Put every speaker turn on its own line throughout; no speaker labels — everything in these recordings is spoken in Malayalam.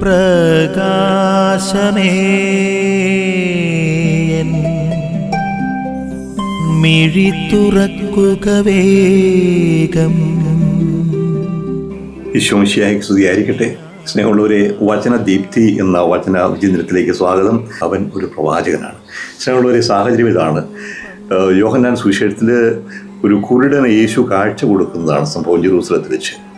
പ്രകാശമേ. മിഴി തുറക്കുക വേഗം.
ഈശോമിശിയായി സ്തുതിയായിരിക്കട്ടെ. സ്നേഹമുള്ളവരെ വചന ദീപ്തി എന്ന വചന വിചിന്തനത്തിലേക്ക് സ്വാഗതം. അവൻ ഒരു പ്രവാചകനാണ്. സ്നേഹമുള്ളവരെ സാഹചര്യം ഇതാണ്. യോഹന്നാൻ സുവിശേഷത്തിൽ ഒരു കുരുടന് യേശു കാഴ്ച കൊടുക്കുന്നതാണ് സംഭവം. ജെറൂസലത്തിൽ വെച്ച്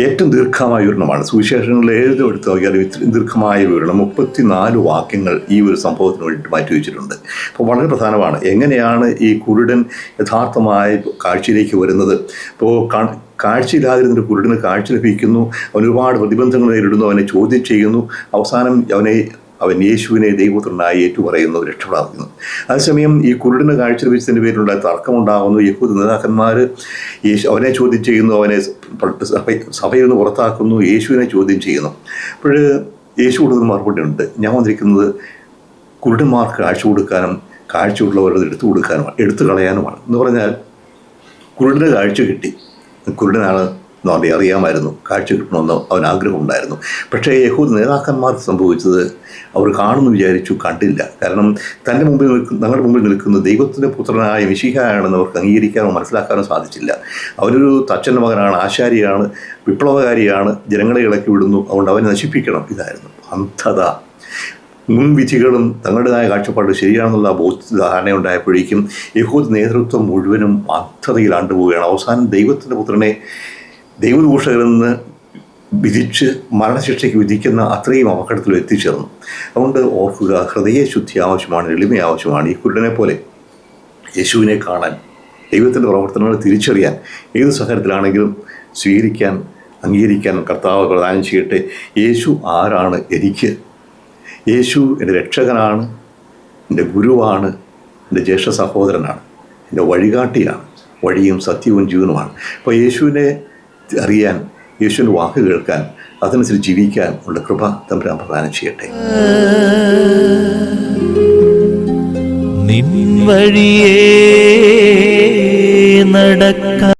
ഏറ്റവും ദീർഘമായ വിവരണമാണ്. സുവിശേഷങ്ങളിൽ ഏത് എടുത്ത് നോക്കിയാലും ഇത്രയും ദീർഘമായ വിവരണം. മുപ്പത്തിനാല് വാക്യങ്ങൾ ഈ ഒരു സംഭവത്തിന് വേണ്ടി മാറ്റി വെച്ചിട്ടുണ്ട് അപ്പോൾ വളരെ പ്രധാനമാണ്. എങ്ങനെയാണ് ഈ കുരുടൻ യഥാർത്ഥമായ കാഴ്ചയിലേക്ക് വരുന്നത്? ഇപ്പോൾ കാഴ്ചയില്ലാതിരുന്നൊരു കുരുടന് കാഴ്ച ലഭിക്കുന്നു. അവൻ ഒരുപാട് പ്രതിബന്ധങ്ങൾ നേരിടുന്നു. അവനെ ചോദ്യം ചെയ്യുന്നു. അവസാനം അവനെ അവൻ യേശുവിനെ ദൈവപുത്രനായി ഏറ്റുപറയുന്നു രക്ഷപ്പെടാക്കുന്നു അതേസമയം ഈ കുരുടിന് കാഴ്ച ലഭിച്ചതിന്റെ പേരിലുള്ള തർക്കമുണ്ടാകുന്നു. യഹൂദ നേതാക്കന്മാർ യേശു അവനെ ചോദ്യം ചെയ്യുന്നു അവനെ സഭ സഭയിൽ നിന്ന് പുറത്താക്കുന്നു യേശുവിനെ ചോദ്യം ചെയ്യുന്നു. അപ്പോൾ യേശു കൊടുക്കുന്ന മറുപടി ഉണ്ട്. ഞാൻ വന്നിരിക്കുന്നത് കുരുടന്മാർക്ക് കാഴ്ച കൊടുക്കാനും കാഴ്ചയുള്ളവരത് എടുത്തു കൊടുക്കാനുമാണ് എടുത്തു കളയാനുമാണ്. എന്ന് പറഞ്ഞാൽ കുരുടിന് കാഴ്ച കിട്ടി. കുരുടനാണ് അവനെ അറിയാമായിരുന്നു. കാഴ്ച കിട്ടണമെന്ന് അവൻ ആഗ്രഹമുണ്ടായിരുന്നു. പക്ഷേ യഹൂദ് നേതാക്കന്മാർക്ക് സംഭവിച്ചത് അവർ കാണുന്നു വിചാരിച്ചു കണ്ടില്ല. കാരണം തന്റെ മുമ്പിൽ നിൽക്കുന്ന തങ്ങളുടെ മുമ്പിൽ നിൽക്കുന്ന ദൈവത്തിന്റെ പുത്രനായ മിശിഹായാണെന്ന് അവർക്ക് അംഗീകരിക്കാനോ മനസ്സിലാക്കാനോ സാധിച്ചില്ല. അവരൊരു തച്ചന്റെ മകനാണ് ആശാരിയാണ് വിപ്ലവകാരിയാണ് ജനങ്ങളെ ഇളക്കി വിടുന്നു. അതുകൊണ്ട് അവനെ നശിപ്പിക്കണം. ഇതായിരുന്നു അന്ധത. മുൻവിധികളും തങ്ങളുടേതായ കാഴ്ചപ്പാട് ശരിയാണെന്നുള്ള ബോധ്യ ധാരണയുണ്ടായപ്പോഴേക്കും യഹൂദ് നേതൃത്വം മുഴുവനും അന്ധതയിൽ ആണ്ടുപോവുകയാണ്. അവസാനം ദൈവത്തിന്റെ പുത്രനെ ദൈവദൂഷകരെന്ന് വിധിച്ച് മരണശിക്ഷയ്ക്ക് വിധിക്കുന്ന അത്രയും അപകടത്തിൽ എത്തിച്ചേർന്നു. അതുകൊണ്ട് ഓർക്കുക ഹൃദയശുദ്ധി ആവശ്യമാണ് എളിമ ആവശ്യമാണ്. ഈ കുരുടനെ പോലെ യേശുവിനെ കാണാൻ ദൈവത്തിന്റെ പ്രവർത്തനങ്ങൾ തിരിച്ചറിയാൻ ഏത് സാഹചര്യത്തിലാണെങ്കിലും സ്വീകരിക്കാൻ അംഗീകരിക്കാൻ കർത്താവ് പ്രദാനം ചെയ്യട്ടെ. യേശു ആരാണ്? എനിക്ക്. യേശു എന്റെ രക്ഷകനാണ് എന്റെ ഗുരുവാണ് എന്റെ ജ്യേഷ്ഠ സഹോദരനാണ് എന്റെ വഴികാട്ടിയാണ് വഴിയും സത്യവും ജീവനുമാണ്. അപ്പോൾ യേശുവിനെ അറിയാൻ യേശുവിന്റെ വാക്ക് കേൾക്കാൻ അതനുസരിച്ച് ജീവിക്കാൻ ഉള്ള കൃപ തമ്പുരാൻ പ്രദാനം ചെയ്യട്ടെ.
നിൻ നടക്ക